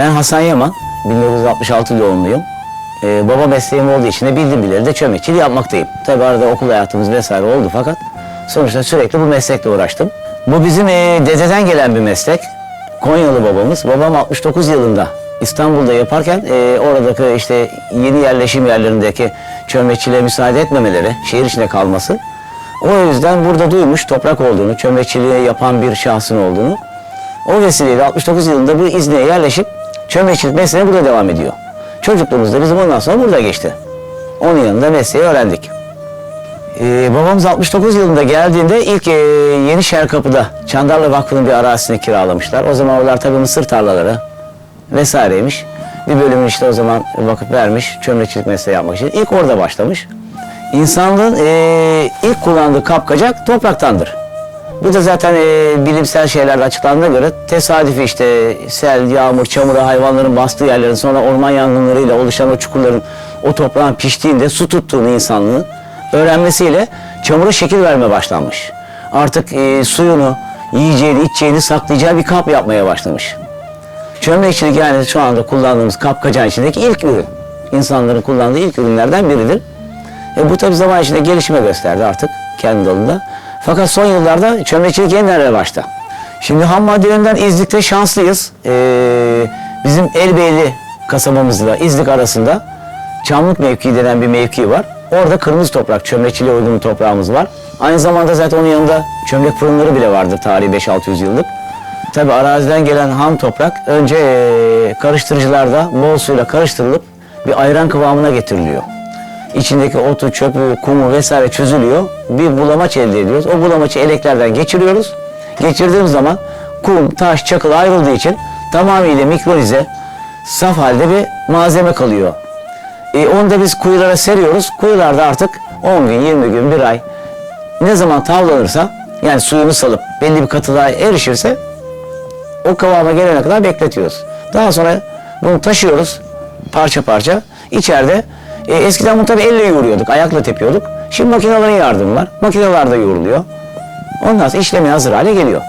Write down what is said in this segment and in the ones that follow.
Ben Hasan Yaman, 1966 doğumluyum. Ee, baba mesleğim olduğu için de bildim bileli de çömlekçiliği yapmaktayım. Tabii arada okul hayatımız vesaire oldu fakat sonuçta sürekli bu meslekle uğraştım. Bu bizim e, dededen gelen bir meslek. Konyalı babamız. Babam 69 yılında İstanbul'da yaparken e, oradaki işte yeni yerleşim yerlerindeki çömlekçiliğe müsaade etmemeleri, şehir içinde kalması. O yüzden burada duymuş toprak olduğunu, çömlekçiliği yapan bir şahsın olduğunu. O vesileyle 69 yılında bu İzni'ye yerleşip çömlekçilik mesleğine burada devam ediyor. Çocukluğumuz da bizim ondan sonra burada geçti. Onun yanında mesleği öğrendik. Ee, babamız 69 yılında geldiğinde ilk e, Yeni Şerkapı'da Çandarlı Vakfı'nın bir arazisini kiralamışlar. O zaman oralar tabii mısır tarlaları vesaireymiş. Bir bölümünü işte o zaman vakıf vermiş çömlekçilik mesleği yapmak için. İlk orada başlamış. İnsanlığın e, ilk kullandığı kapkacak topraktandır. Bu da zaten e, bilimsel şeylerle açıklandığına göre tesadüfi işte sel, yağmur, çamura, hayvanların bastığı yerlerin sonra orman yangınlarıyla oluşan o çukurların o toprağın piştiğinde su tuttuğunu insanlığın öğrenmesiyle çamura şekil vermeye başlanmış. Artık e, suyunu, yiyeceğini, içeceğini saklayacağı bir kap yapmaya başlamış. Çömlekçilik yani şu anda kullandığımız kapkacağın içindeki ilk ürün. İnsanların kullandığı ilk ürünlerden biridir. E, bu tabi zaman içinde gelişme gösterdi artık kendi dalında. Fakat son yıllarda çömlekçilik yeniden revaçta. Şimdi ham maddelerinden İzlik'te şanslıyız. Ee, bizim Elbeyli kasabamızla İzlik arasında Çamlık mevkii denen bir mevki var. Orada kırmızı toprak, çömlekçiliğe uygun bir toprağımız var. Aynı zamanda zaten onun yanında çömlek fırınları bile vardır tarihi 5-600 yıllık. Tabi araziden gelen ham toprak önce ee, karıştırıcılarda bol suyla karıştırılıp bir ayran kıvamına getiriliyor. İçindeki otu, çöpü, kumu vesaire çözülüyor. Bir bulamaç elde ediyoruz. O bulamaçı eleklerden geçiriyoruz. Geçirdiğimiz zaman kum, taş, çakıl ayrıldığı için tamamıyla mikronize, saf halde bir malzeme kalıyor. E, onu da biz kuyulara seriyoruz. Kuyularda artık 10 gün, 20 gün, bir ay ne zaman tavlanırsa yani suyunu salıp belli bir katılığa erişirse o kıvama gelene kadar bekletiyoruz. Daha sonra bunu taşıyoruz parça parça. İçeride e, eskiden bunu tabii elle yoğuruyorduk, ayakla tepiyorduk. Şimdi makinelerin yardımı var. Makineler de yoğruluyor. Ondan sonra işlemi hazır hale geliyor.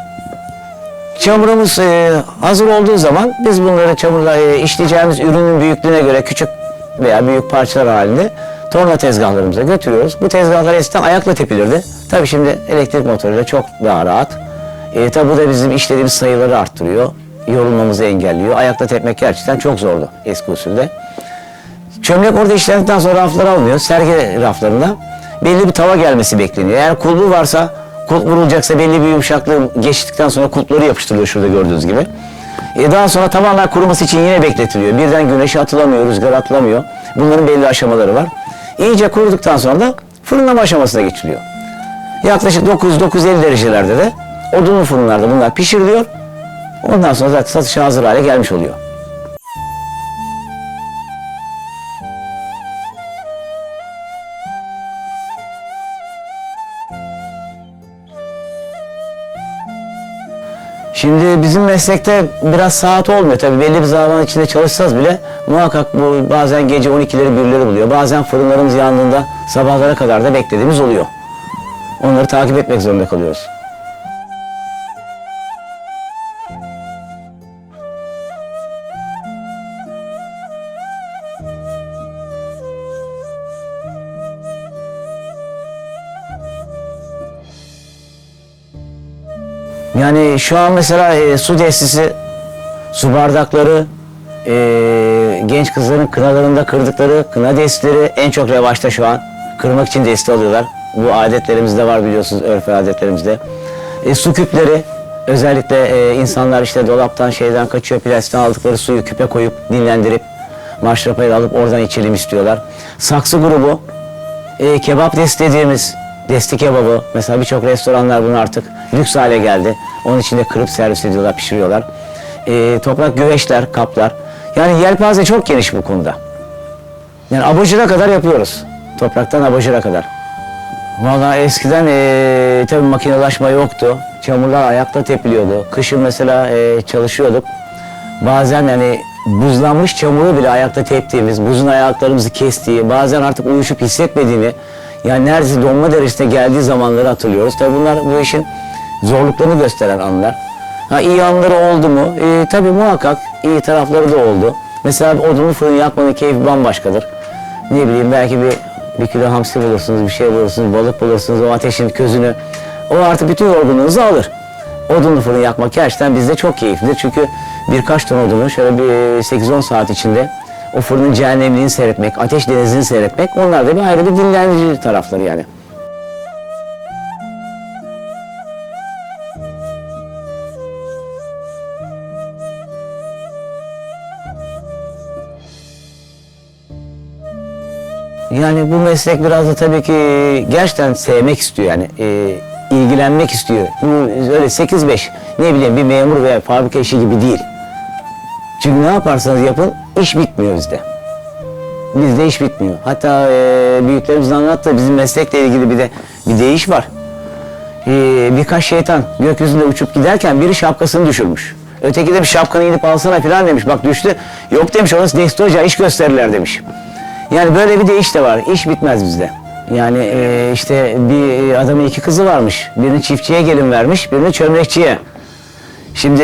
Çamurumuz e, hazır olduğu zaman biz bunları çamurla e, işleyeceğimiz ürünün büyüklüğüne göre küçük veya büyük parçalar halinde torna tezgahlarımıza götürüyoruz. Bu tezgahlar eskiden ayakla tepilirdi. Tabii şimdi elektrik motoruyla çok daha rahat. E, tabii bu da bizim işlediğimiz sayıları arttırıyor. Yorulmamızı engelliyor. Ayakla tepmek gerçekten çok zordu eski usulde. Çömlek orada işlendikten sonra raflara alınıyor. Sergi raflarında belli bir tava gelmesi bekleniyor. Eğer kulbu varsa, kulp vurulacaksa belli bir yumuşaklığı geçtikten sonra kulpları yapıştırılıyor şurada gördüğünüz gibi. E daha sonra tamamen kuruması için yine bekletiliyor. Birden güneşe atılamıyor, rüzgar atılamıyor. Bunların belli aşamaları var. İyice kuruduktan sonra da fırınlama aşamasına geçiliyor. Yaklaşık 9-950 derecelerde de odunlu fırınlarda bunlar pişiriliyor. Ondan sonra zaten satışa hazır hale gelmiş oluyor. Şimdi bizim meslekte biraz saat olmuyor tabii belli bir zaman içinde çalışsanız bile muhakkak bu bazen gece 12'leri 1'leri buluyor. Bazen fırınlarımız yandığında sabahlara kadar da beklediğimiz oluyor. Onları takip etmek zorunda kalıyoruz. Yani şu an mesela e, su destisi, su bardakları, e, genç kızların kınalarında kırdıkları kına destileri en çok revaçta şu an. Kırmak için desti alıyorlar. Bu adetlerimizde var biliyorsunuz örf adetlerimizde. E, su küpleri özellikle e, insanlar işte dolaptan şeyden kaçıyor plastikten aldıkları suyu küpe koyup dinlendirip maşrapayla alıp oradan içelim istiyorlar. Saksı grubu e, kebap desti dediğimiz desti kebabı mesela birçok restoranlar bunu artık lüks hale geldi. Onun içinde kırıp servis ediyorlar, pişiriyorlar. E, toprak güveçler, kaplar. Yani yelpaze çok geniş bu konuda. Yani abajıra kadar yapıyoruz. Topraktan abajıra kadar. Vallahi eskiden e, tabii makinelaşma yoktu. Çamurlar ayakta tepiliyordu. Kışın mesela e, çalışıyorduk. Bazen yani buzlanmış çamuru bile ayakta teptiğimiz, buzun ayaklarımızı kestiği, bazen artık uyuşup hissetmediğini, yani neredeyse donma derecesine geldiği zamanları hatırlıyoruz. Tabii bunlar bu işin zorluklarını gösteren anlar. Ha iyi yanları oldu mu? E, tabii muhakkak iyi tarafları da oldu. Mesela odunlu fırın yakmanın keyfi bambaşkadır. Ne bileyim belki bir bir kilo hamsi bulursunuz, bir şey bulursunuz, balık bulursunuz, o ateşin közünü. O artık bütün yorgunluğunuzu alır. Odunlu fırın yakmak gerçekten bizde çok keyiflidir. Çünkü birkaç ton odunu şöyle bir 8-10 saat içinde o fırının cehennemliğini seyretmek, ateş denizini seyretmek onlar da bir ayrı bir dinlendirici tarafları yani. Yani bu meslek biraz da tabii ki gerçekten sevmek istiyor yani e, ilgilenmek istiyor. Bu öyle 8-5 ne bileyim bir memur veya fabrika işi gibi değil. Çünkü ne yaparsanız yapın iş bitmiyor bizde. Bizde iş bitmiyor. Hatta e, büyüklerimiz anlattı bizim meslekle ilgili bir de bir deyiş var. E, birkaç şeytan gökyüzünde uçup giderken biri şapkasını düşürmüş. Öteki demiş şapkanı gidip alsana falan demiş. Bak düştü. Yok demiş orası Desti Hoca iş gösterirler demiş. Yani böyle bir deyiş de var. İş bitmez bizde. Yani e, işte bir adamın iki kızı varmış. Birini çiftçiye gelin vermiş, birini çömlekçiye. Şimdi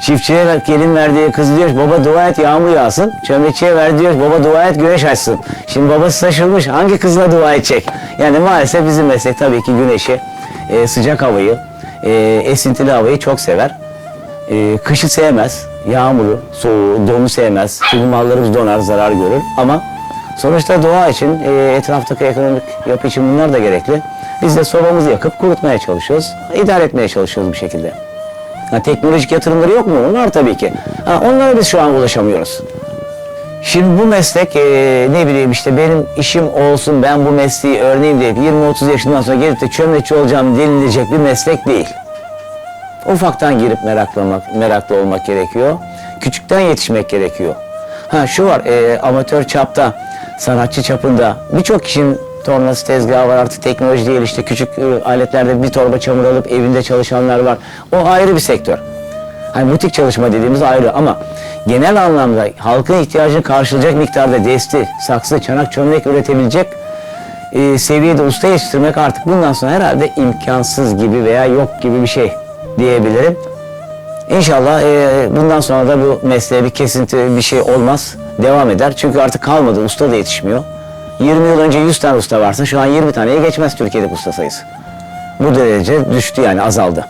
çiftçiye gelin verdiği kız diyor baba dua et yağmur yağsın. Çömlekçiye verdi diyor baba dua et güneş açsın. Şimdi babası şaşırmış hangi kızla dua edecek? Yani maalesef bizim meslek tabii ki güneşi, e, sıcak havayı, e, esintili havayı çok sever. E, kışı sevmez, yağmuru, soğuğu, donu sevmez. Çünkü mallarımız donar, zarar görür. Ama sonuçta doğa için, e, etraftaki ekonomik yapı için bunlar da gerekli. Biz de sobamızı yakıp kurutmaya çalışıyoruz, idare etmeye çalışıyoruz bir şekilde. Ha, teknolojik yatırımları yok mu? Var tabii ki. Ha, onlara biz şu an ulaşamıyoruz. Şimdi bu meslek e, ne bileyim işte benim işim olsun ben bu mesleği öğreneyim deyip 20-30 yaşından sonra gelip de çömlekçi olacağım denilecek bir meslek değil. Ufaktan girip meraklamak, meraklı olmak gerekiyor. Küçükten yetişmek gerekiyor. Ha şu var, e, amatör çapta, sanatçı çapında birçok kişinin tornası tezgahı var artık teknoloji değil işte küçük e, aletlerde bir torba çamur alıp evinde çalışanlar var. O ayrı bir sektör. Hani butik çalışma dediğimiz ayrı ama genel anlamda halkın ihtiyacını karşılayacak miktarda desti, saksı, çanak, çömlek üretebilecek e, seviyede usta yetiştirmek artık bundan sonra herhalde imkansız gibi veya yok gibi bir şey diyebilirim. İnşallah e, bundan sonra da bu mesleğe bir kesinti bir şey olmaz. Devam eder. Çünkü artık kalmadı. Usta da yetişmiyor. 20 yıl önce 100 tane usta varsa şu an 20 taneye geçmez Türkiye'de usta sayısı. Bu derece düştü yani azaldı.